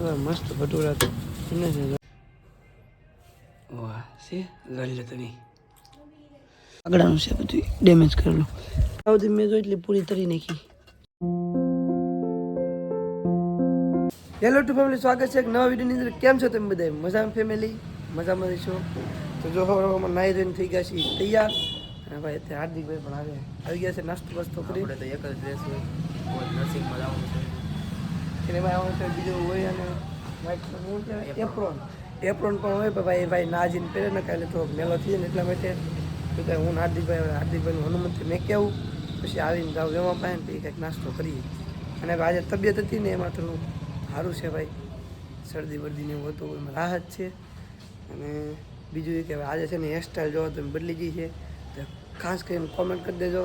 એવા મસ્ત ભટુરા એને છે વાહ છે લઈ લે આગળનું છે બધું ડેમેજ કરેલું સૌથી મેં જો એટલી પૂરી તરી નાખી. હેલો ટુ ફેમિલી સ્વાગત છે એક નવા વિડીયોની અંદર. કેમ છો તમે બધા મજામાં ફેમિલી? મજામાં છો તો જો હવે નાઈ ધોઈને થઈ ગયા છીએ તૈયાર. અને ભાઈ અત્યારે હાર્દિકભાઈ પણ આવે. આવી ગયા છે નાસ્તો બસ્તો કરી. આપણે તો એક જ ડ્રેસ હોય એને ભાઈ કંઈ બીજું હોય અને વ્હાઈટ એપ્રોન એપ્રોન પણ હોય પણ ભાઈ ભાઈ ના જીને પહેરે ને કાલે થોડોક મેલો થઈ જાય ને એટલા માટે. તો કાંઈ હું હાર્દિકભાઈ હાર્દિકભાઈનું હનુમંતથી મેં કહેવું પછી આવીને જાઉં જમવા પાય ને પછી કંઈક નાસ્તો કરીએ. અને આજે તબિયત હતી ને એમાં થોડું સારું છે ભાઈ. શરદી બરદીને એવું હતું એમાં રાહત છે. અને બીજું એ કે આજે છે ને હેરસ્ટાઈલ જોવો તો બદલી ગઈ છે. તો ખાસ કરીને કોમેન્ટ કરી દેજો.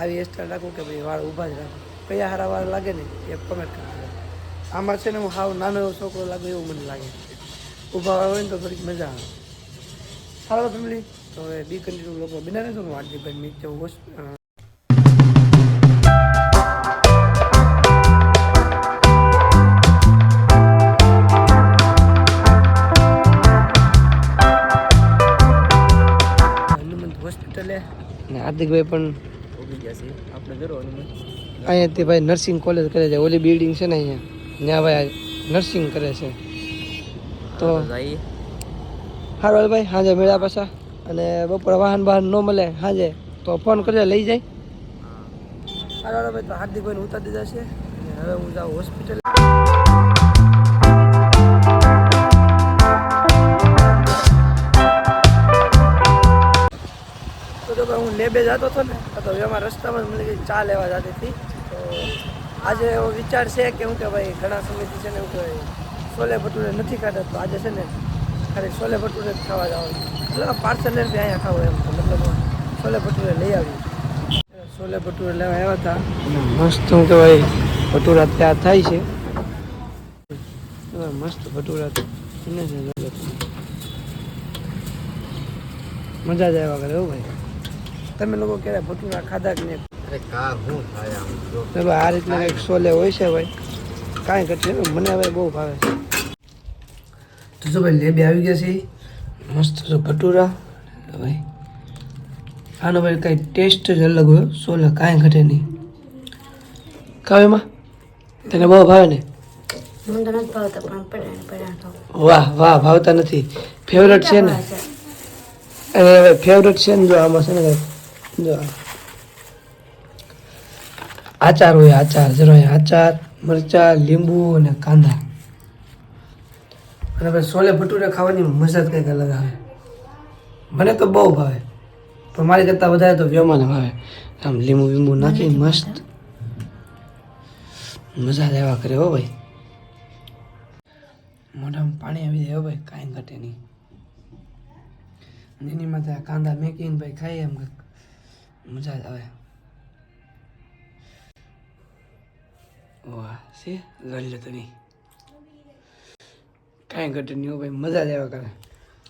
આવી હેરસ્ટાઈલ રાખું કે ભાઈ વાળ ઊભા જ રાખો. કયા સારા વાળ લાગે ને એ કોમેન્ટ કરી આમાં છે ને હું હાવ નાનો એવો છોકરો લાગે એવું મને લાગે. ઊભા હોય ને તો થોડીક મજા આવે. સારો ફેમિલી તો હવે બી કન્ટિન્યુ લોકો બિના રહેશો હું હાર્દિકભાઈ મીટ જવું હોસ્પિટલે. ને હાર્દિકભાઈ પણ ઉગી ગયા છે. આપણે હનુમાન અહીંયાથી ભાઈ નર્સિંગ કોલેજ કરે છે. ઓલી બિલ્ડિંગ છે ને અહીંયા. ત્યાં ભાઈ નર્સિંગ કરે છે. તો હારું ભાઈ સાંજે મેળા પાછા. અને બપોરે વાહન બહાર ન મળે સાંજે તો ફોન કરજે લઈ જાય. હારું ભાઈ તો હાર્દિકભાઈને ઉતારી દીધા છે. અને હવે હું જાઉં હોસ્પિટલ તો હું લેબે જતો હતો ને તો એમાં રસ્તામાં મને કંઈક ચા લેવા જતી હતી. તો આજે એવો વિચાર છે કે હું કે ભાઈ ઘણા સમયથી છે ને હું કે છોલે ભટુરે નથી ખાતા તો આજે છે ને ખાલી છોલે ભટુરે જ ખાવા જવાનું. એટલે પાર્સલ લઈને અહીંયા ખાવું એમ મતલબ છોલે ભટુરે લઈ આવ્યું. છોલે ભટુરે લેવા આવ્યા હતા. મસ્ત હું કે ભાઈ ભટુરા ત્યાં થાય છે. મસ્ત ભટુરા મજા જ આવ્યા કરે એવું ભાઈ. તમે લોકો ક્યારે ભટુરા ખાધા કે નહીં? અરે કા હું થાય આમ જો. ચલો આ રીતના કંઈક સોલે હોય છે ભાઈ. કાંઈ નહીં. મને ભાઈ બહુ ભાવે છે. તો જો ભાઈ લેબી આવી ગયા છે. મસ્ત જો ભટુરા. ભાઈ. આનો ભાઈ કાંઈ ટેસ્ટ જ અલગ હોય સોલે કાંઈ ઘટે નહીં. ખાવ એમાં. તને બહુ ભાવે ને? વાહ વાહ ભાવતા નથી. ફેવરેટ છે ને? ફેવરેટ છે. ને જો આમાં છે ને જો. આચાર હોય આચાર જરો અહીં આચાર મરચા લીંબુ અને કાંદા. અને ભાઈ છોલે ભટુરે ખાવાની મજા જ કંઈક અલગ આવે. મને તો બહુ ભાવે. પણ મારી કરતાં વધારે તો વ્યમાને ભાવે. આમ લીંબુ લીંબુ નાખી મસ્ત. મજા આવ્યા કરે હો ભાઈ. મોઢામાં પાણી આવી જાય હો ભાઈ કાંઈ ઘટે નહીં. અને એની માથે કાંદા મેકીને ભાઈ ખાઈએ એમ મજા જ આવે. વાહ છે લઈ લે તની કાંઈ ઘટે નહીં ભાઈ, મજા જ કરે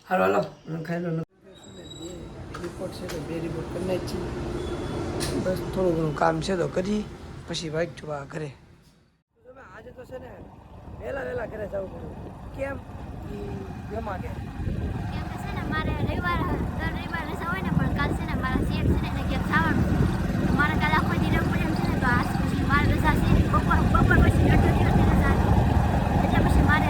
હાલો હાલો હું ખાઈ લો રિપોર્ટ છે તો બે રિપોર્ટ કરી નાખી બસ, થોડું ઘણું કામ છે તો કરી, પછી વાઈટ જોવા ઘરે. આજે તો છે ને, વહેલા વહેલા ઘરે જવું પડ્યું કેમ? જમા કે. મારે રવિવાર, દર રવિવાર હોય ને, પણ કાલ છે ને, મારા શેઠ છે ને, એને ક્યાંક જવાનું છે. તો મારે કાલે આખો દી રહેવું પડે એમ છે ને તો આજ પછી મારે રજા છે બપોર પછી એટલે પછી મારે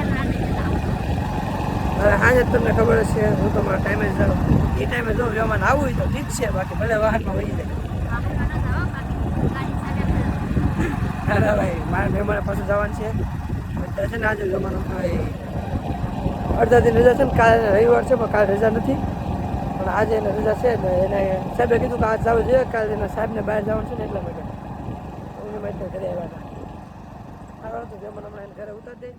આજે તમને ખબર છે, હું તમારા ટાઈમે જ જાઉં. એ ટાઈમે જો વ્યવહાર આવું હોય તો ઠીક છે, બાકી ભલે વાહનમાં વહી જાય. ના ભાઈ, મારે મહેમાન પાસે જવાનું છે. છે ને આજે જમાનો અડધા દિન રજા છે ને, કાલે રવિવાર છે, પણ કાલે રજા નથી. પણ આજે એને રજા છે ને, એને સાહેબે કીધું કે આજ જવું જોઈએ, કાલે એના સાહેબને બહાર જવાનું છે ને, એટલા માટે. દઈ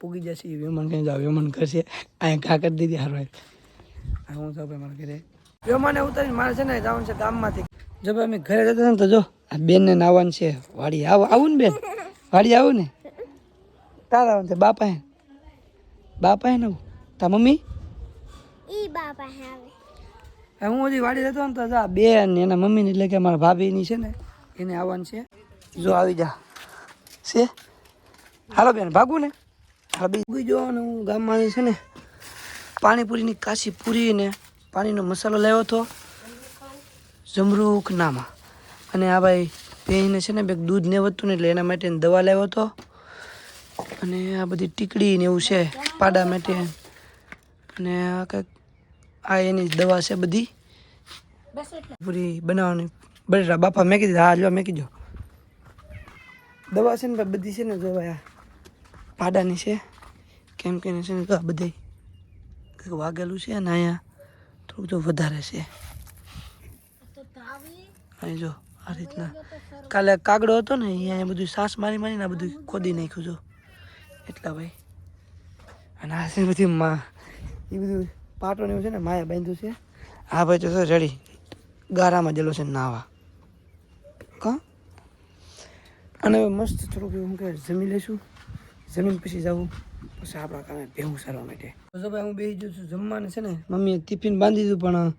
પૂગી જશે વિમાન કઈ જાવ વિમાન કરશે. અહીંયા ઘા દીધી હારો હા હું જાઉં ભાઈ મારા ઘરે. વેમાને ઉતારીને મારે છે ને જવાનું છે ગામમાંથી. જો ભાઈ અમે ઘરે જતા ને તો જો આ બેનને નાવાનું છે. વાડી આવ આવું ને બેન? વાડી આવું ને? તાર આવવાનું છે બાપા હે બાપા હે ને તા મમ્મી? ઈ બાપા આવે હું હજી વાડી જતો ને તો જો બે બેન એના મમ્મીને એટલે કે મારા ભાભીની છે ને એને આવવાનું છે. જો આવી જા. છે? હાલો બેન ભાગું ને. હા બીજું જોવાનું હું ગામમાં છે ને પાણીપુરીની કાશી પૂરી ને પાણીનો મસાલો લાવ્યો હતો. જમરૂખ નામાં. અને આ ભાઈ પેહીને છે ને બે દૂધ ને વધતું ને એટલે એના માટે દવા લાવ્યો હતો. અને આ બધી ટીકડી ને એવું છે, પાડા માટે. અને આ કંઈક, આ એની દવા છે બધી. પૂરી બનાવવાની. બટેટા બાપા મેં કીધી, હા, લ્યો મેં કીધો. દવા છે ને ભાઈ બધી છે ને જો આ પાડાની છે. કેમ કે છે ને તો આ બધી વાગેલું છે અને અહીંયા થોડુંક જો વધારે છે. અહીં જો, આ રીતના. કાલે કાગડો હતો ને, અહીંયા બધું સાસ મારી મારીને આ બધું ખોદી નાખ્યું જો. એટલા ભાઈ. અને આ છે બધી માં, એ બધું પાટો ને એવું છે ને, માયા બાંધ્યું છે. હા ભાઈ તો રેડી, ગારામાં જેલો છે નાવા. કા? અને હવે મસ્ત થોડુંક એવું કે જમી લઈશું. જમીન પછી જવું. પછી આપણા કામે ભેવું સારવા માટે. જો ભાઈ, હું બેસી જઉં છું જમવાનું છે ને, મમ્મીએ ટિફિન બાંધી દીધું, પણ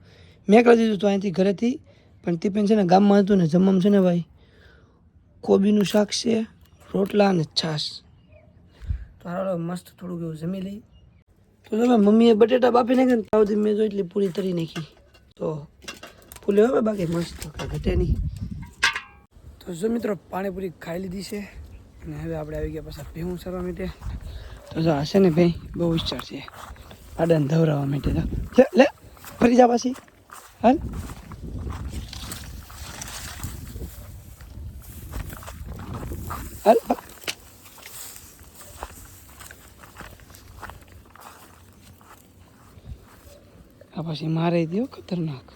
મેં કરી દીધું તો અહીંથી ઘરેથી. પણ ટિફિન છે ને ગામમાં હતું ને જમવામાં છે ને ભાઈ? કોબીનું શાક છે, રોટલા અને છાશ. તો હાલો મસ્ત થોડુંક એવું જમી લઈ. તો તમે મમ્મીએ બટેટા બાફી નાખ્યા ને તાવથી મેં જો એટલી પૂરી તરી નાખી. તો ફૂલે હવે બાકી મસ્ત ઘટે નહીં. તો જો મિત્રો, પાણીપુરી ખાઈ લીધી છે અને હવે આપણે આવી ગયા પાછા ભેહું સરવા માટે. તો જો હશે ને ભાઈ, બહુ વિચાર છે. આડાને ધવરાવા માટે. લે, ફરી જા પાછી. હાલ. હાલ. આ પછી મારે દો ખતરનાક.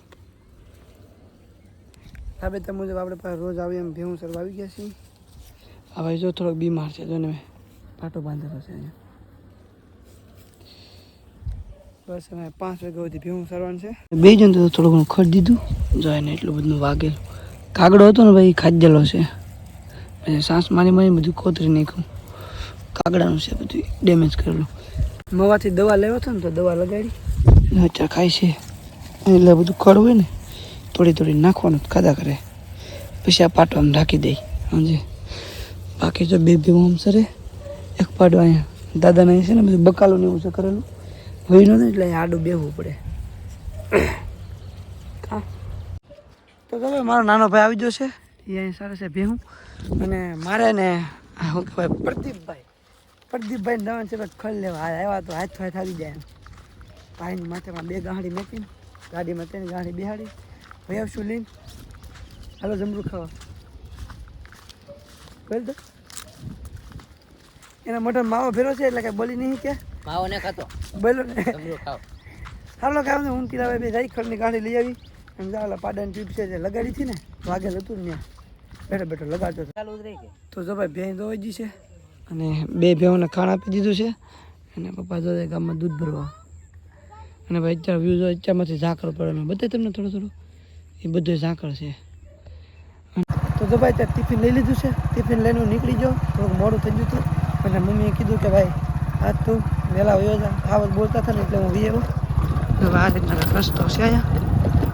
રાબેતા મુજબ આપણે પાસે રોજ આવી એમ ભેહું સર આવી ગયા છીએ. આ ભાઈ જો થોડોક બીમાર છે જો ને મેં પાટો બાંધેલો છે અહીંયા. બસ અમે પાંચ વાગ્યા સુધી ભેહું સરવાનું છે. બે જણ તો થોડું ઘણું ખડ દીધું. જો એને એટલું બધું વાગેલું. કાગડો હતો ને ભાઈ ખાધેલો છે. પછી સાસ મારી મારી બધું કોતરી નાખ્યું. કાગડાનું છે બધું ડેમેજ કરેલું. મવાથી દવા લેવો હતો ને તો દવા લગાડી. ચા ખાય છે. એટલે બધું ખડ હોય ને થોડી થોડી નાખવાનું ખાધા કરે. પછી આ પાટો આમ ઢાંકી દઈ સમજે? બાકી જો બે બે આમ સરે એક પાડો અહીંયા દાદાને અહીં છે ને બધું બકાલું ને એવું છે કરેલું. હોય નહોતું એટલે અહીંયા આડું બેહવું પડે. તો તમે મારો નાનો ભાઈ આવી જશે એ અહીં સારા છે ભેહું. અને મારે ને શું કહેવાય પ્રદીપભાઈ. પ્રદીપભાઈ નવન છે ખોલી લેવા. આવ્યા તો હાથ હાથ આવી જાય ભાઈની માથેમાં બે ગાંડી મેકીને ગાડીમાં તેની ગાડી બિહાડી. ભાઈ આવશું લઈને. હાલો જમરૂ ખાવા. બોલ તો. એના મોટો માવો ફેરો છે એટલે કઈ બોલી નહીં કે. માવો ને ખાતો. બોલો ને. ખાવ. હાલો કામ ને ઊંઘી લાવે બે રાઈખડની ગાડી લઈ આવી. અને જાવ પાડાની ટ્યુબ છે લગાડી હતી ને વાગેલ હતું ને ત્યાં. બેઠો બેઠો લગાડતો તો જો ભાઈ ભેંસ ધોવાઈ ગઈ છે અને બે ભેંઓને ખાણ આપી દીધું છે અને પપ્પા જો ગામમાં દૂધ ભરવા. અને ભાઈ અત્યારે વ્યૂ જો અત્યારમાંથી ઝાકળ પડે મેં બધે તમને થોડું થોડું. એ બધું ઝાકળ છે. તો જો ભાઈ ત્યાં ટિફિન લઈ લીધું છે. ટિફિન લઈને હું નીકળી ગયો. થોડુંક મોડું થઈ ગયું હતું. અને મમ્મીએ કીધું કે ભાઈ આજ તું વહેલા વયો જા. ખાવત બોલતા હતા ને એટલે હું વીએ હવે આ રીતના રસ્તો છે અહીંયા.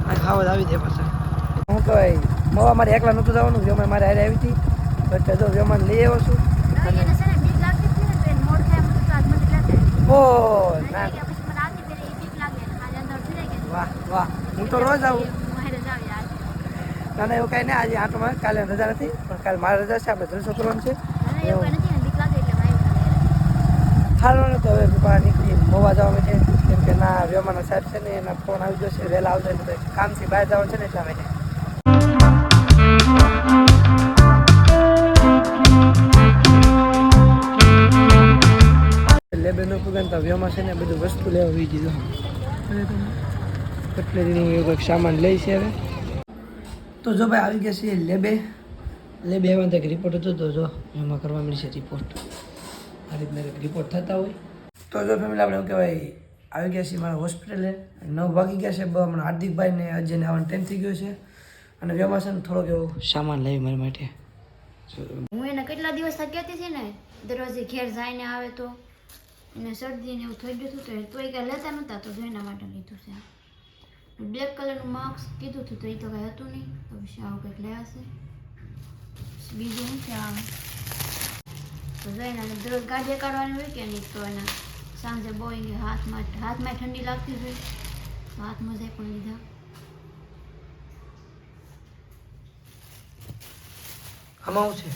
આ ખાવત આવી દે પાછા. હું કહેવાય મવા મારે એકલા નહોતું જવાનું વ્યમાન મારે હારે આવી હતી. બટ જો વ્યમાન લઈ આવ્યો છું. છે ઓ ના વાહ વાહ. હું તો રોજ આવું. મારે ના ના એવું કાંઈ નહીં. આજે આટોમાં કાલે રજા નથી પણ કાલે મારે રજા છે આપણે જલસો કરવાનું છે. હાલો તો હવે પપ્પા નીકળી મોવા જવા માટે. કેમ કે ના વ્યમાના સાહેબ છે ને એના ફોન આવી જશે વહેલા એટલે કામથી બહાર જવાનું છે ને એટલા માટે. લેબે નો પુગાન વ્યમાં છે ને બધું વસ્તુ લેવા વી દીધું. કટલેરીનું એવું કંઈક સામાન લઈ હવે. તો જો ભાઈ આવી ગયા છે લેબે. લેબે એમાં એક રિપોર્ટ હતો તો જો એમાં કરવા મળી છે રિપોર્ટ આ રીતના કંઈક રિપોર્ટ થતા હોય. તો જો ફેમિલી આપણે કહેવાય, આવી ગયા છીએ મારા હોસ્પિટલે નવ વાગી ગયા છે હમણાં હાર્દિકભાઈ ને આવવાનો ટાઈમ થઈ ગયો છે. અને વ્યમાં છે ને થોડોક એવો સામાન લાવી મારી માટે. હું એને કેટલા દિવસ કહેતી હતી ને, દરરોજ ઘેર ઘેર જઈને આવે તો. એને શરદી ને એવું થઈ ગયું હતું તો એ કાંઈ લેતા નહોતા, તો એના માટે લીધું છે. બ્લેક કલરનું માર્ક્સ કીધું હતું તો એ તો કાંઈ હતું નહીં, તો પછી આવું કંઈક લેવા છે. બીજું શું છે આ તો જઈને દરરોજ ગાડીએ કાઢવાની હોય કે નહીં, તો એના સાંજે બહુ હાથમાં હાથમાં ઠંડી લાગતી હોય. હાથમાં જાય પણ લીધા આમાં હું છે?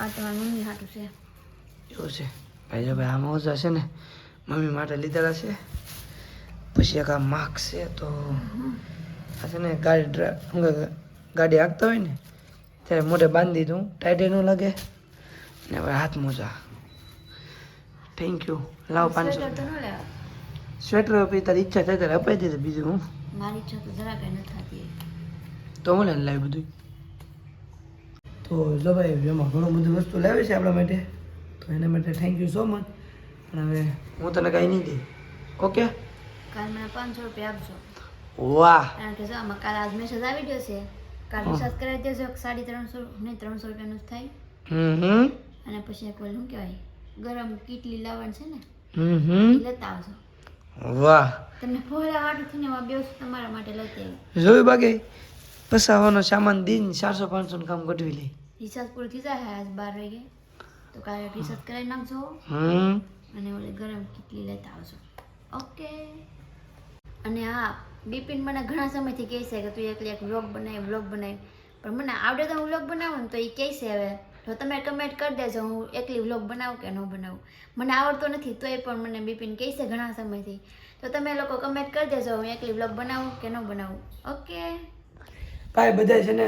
આ તમારી મમ્મી હાટું છે. એવું છે. ભાઈ જો ભાઈ આમાં ઓછા છે ને? મમ્મી માટે લીધેલા છે. પછી એક આ માર્ક છે તો આ છે ને ગાડી ગાડી હાંકતા હોય ને ત્યારે મોઢે બાંધી દીધું ટાઈટે ન લાગે. ને હવે હાથ મોજા. થેન્ક યુ લાવ પાંચસો સ્વેટર પછી તારી ઈચ્છા થાય ત્યારે અપાઈ દે બીજું હું? મારી ઈચ્છા તો જરા કંઈ નથી થતી. તો હું લઈને લાવી બધું તો જો ભાઈ એમાં ઘણું બધું વસ્તુ લાવી છે આપણા માટે. તો એના માટે થેન્ક યુ સો મચ પણ હવે હું તને કાંઈ નહીં દઈ. ઓકે? કાલ મને પાંચસો રૂપિયા આપજો. વાહ. કારણ કે જો કાલ આજ મેસેજ આવી ગયો છે. કાલ રિચાર્જ કરાવી દેજો સાડી ત્રણસો નહીં ત્રણસો રૂપિયાનું જ થાય. હમ અને પછી એક ઓલું શું કહેવાય? ગરમ કીટલી લાવવાની છે ને? હમ લેતા આવજો. વાહ. તમને ફોલા હાટું થઈને એમાં બે તમારા માટે લઈ આવી. જોયું બાકી? પસાવાનો સામાન દિન ચારસો પાંચસો નું કામ ગોઠવી લે. રિચાર્જ પૂરી થઈ જાય આજ બાર વાગે. તો કાલે રિસર્ચ કરાવી નાખજો. અને ઓલી ગરમ કીટલી લેતા આવજો. ઓકે. અને હા બિપિન મને ઘણા સમયથી કહે છે કે તું એકલી એક વ્લોગ બનાવી વ્લોગ બનાવી પણ મને આવડે તો હું વ્લોગ બનાવું ને તો એ કહે છે હવે. તો તમે કમેન્ટ કરી દેજો હું એકલી વ્લોગ બનાવું કે ન બનાવું. મને આવડતો નથી તોય પણ મને બિપિન કહે છે ઘણા સમયથી. તો તમે લોકો કમેન્ટ કરી દેજો હું એકલી વ્લોગ બનાવું કે ન બનાવું. ઓકે. ભાઈ બધા છે ને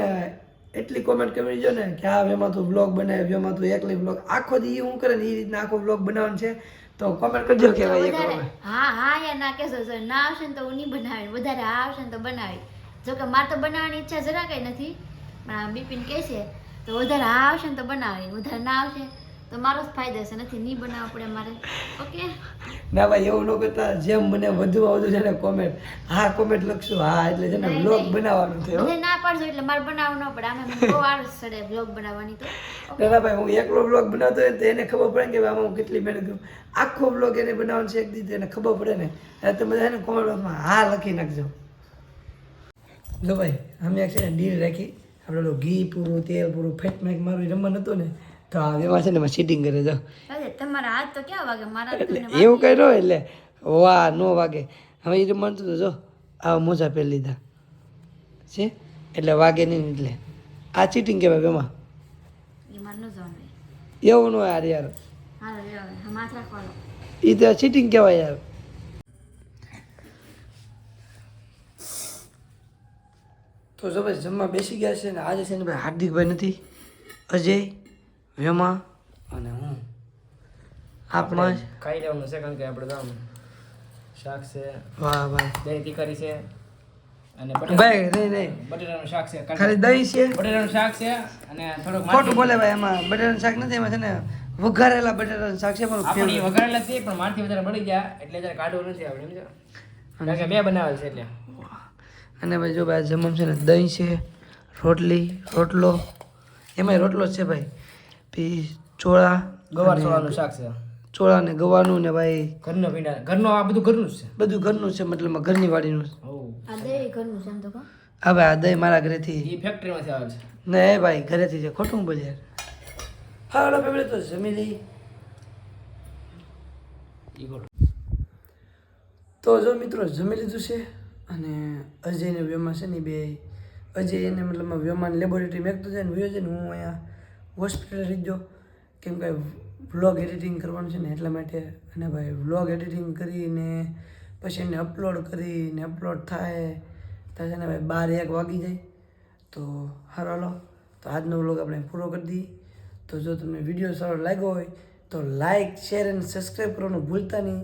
એટલી કોમેન્ટ કરી જો ને કે આ વેમાં તું બ્લોગ બનાવે એમાં તું એકલી બ્લોગ આખો દી હું કરે ને એ રીતના આખો બ્લોગ બનાવવાનો છે. તો કોમેન્ટ કરજો કે ભાઈ એક હા હા યા ના કેસો સર ના આવશે ને તો હું નહીં બનાવી વધારે હા આવશે ને તો બનાવી જો કે મારે તો બનાવવાની ઈચ્છા જરા કંઈ નથી. પણ આ બિપિન કહે છે તો વધારે હા આવશે ને તો બનાવી વધારે ના આવશે તો મારો જ ફાયદો છે નથી? નહીં બનાવવા પડે મારે ઓકે? ના ભાઈ એવું લોકો જેમ મને વધુ વધુ છે ને કોમેન્ટ હા કોમેન્ટ લખશું. હા એટલે છે ને બ્લોગ. બનાવવાનું છે હો. ના પાડજો એટલે મારે બનાવવું ન પડે. આમે બહુ આળસ ચડે બ્લોગ બનાવવાની તો. ના ભાઈ હું એકલો બ્લોગ બનાવતો હોય તો એને ખબર પડે કે આમાં હું કેટલી મહેનત કરું. આખો બ્લોગ એને બનાવવાનો છે એક દી એને ખબર પડે ને. એટલે તમે બધા છે ને કોમેન્ટ બોક્સમાં હા લખી નાખજો. જો ભાઈ અમે છે ને ડીલ રાખી. આપણે ઘી પૂરું તેલ પૂરું ફેટ મેક મારું રમવાનું હતું ને તો એમાં છે ને એમાં સીટિંગ કરે જો તમારા હાથ તો ક્યાં વાગે? મારા એવું કર્યો એટલે વાહ નો વાગે. હવે એ રમવાનું હતું જો આ મોજા પહેરી લીધા. છે? એટલે વાગે નહીં એટલે. આ ચીટિંગ કહેવાય હોય. એવું ન યાર. યાર એ તો ચીટિંગ કહેવાય યાર. તો જો ભાઈ જમવા બેસી ગયા છે ને આજે છે ને ભાઈ હાર્દિકભાઈ નથી અજય વેમા? અને હું? આપમાં જ. ખાઈ લેવાનું છે કારણ કે આપણે ગામ શાક છે. વાહ વાહ. દહીં તીખારી છે. અને ભાઈ નહીં નહીં બટેટાનું શાક છે. ખાલી દહીં છે? બટેટાનું શાક છે અને થોડોક ખોટું બોલે ભાઈ એમાં બટેટાનું શાક નથી એમાં છે ને વઘારેલા બટેટાનું શાક છે પણ આપણી વઘારેલા છે પણ મારથી વધારે બળી ગયા એટલે જરા કાઢવું નથી આપણે સમજો કારણ કે બે બનાવેલ છે એટલે. અને ભાઈ જો ભાઈ જમવાનું છે ને દહીં છે રોટલી રોટલો. એમાંય રોટલો જ છે ભાઈ. પછી ચોળા ગવાર ચોળાનું શાક છે. ચોળા ને ગવાનું ને ભાઈ ઘરનો પીંડા ઘરનો આ બધું ઘરનું જ છે? બધું ઘરનું છે મતલબ ઘરની વાડીનું. આ દહીં ઘરનું છે એમ તો કહો. હા આ દહીં મારા ઘરેથી. એ ફેક્ટરીમાંથી આવે છે. ને એ ભાઈ ઘરેથી છે ખોટું બોલે હાલો ફેમિલી તો જમી લઈ તો જો મિત્રો જમી લીધું છે અને અજયને વ્યમા છે ને બે. અજય એને મતલબ વ્યમાન લેબોરેટરી મેકતો જાય ને વયો છે હું અહીંયા હોસ્પિટલ રહી ગયો. કેમ કે વ્લોગ એડિટિંગ કરવાનું છે ને એટલા માટે. અને ભાઈ વ્લોગ એડિટિંગ કરીને પછી એને અપલોડ કરીને અપલોડ થાય. ત્યાં છે ને ભાઈ બાર એક વાગી જાય. તો હારો હાલો. તો આજનો વ્લોગ આપણે પૂરો કરી દઈએ. તો જો તમને વીડિયો સારો લાગ્યો હોય, તો લાઇક શેર અને સબસ્ક્રાઈબ કરવાનું ભૂલતા નહીં.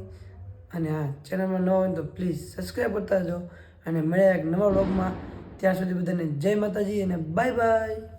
અને હા, ચેનલમાં ન હોય તો પ્લીઝ સબસ્ક્રાઈબ કરતા જો અને મળ્યા એક નવા વ્લોગમાં ત્યાં સુધી બધાને જય માતાજી અને બાય બાય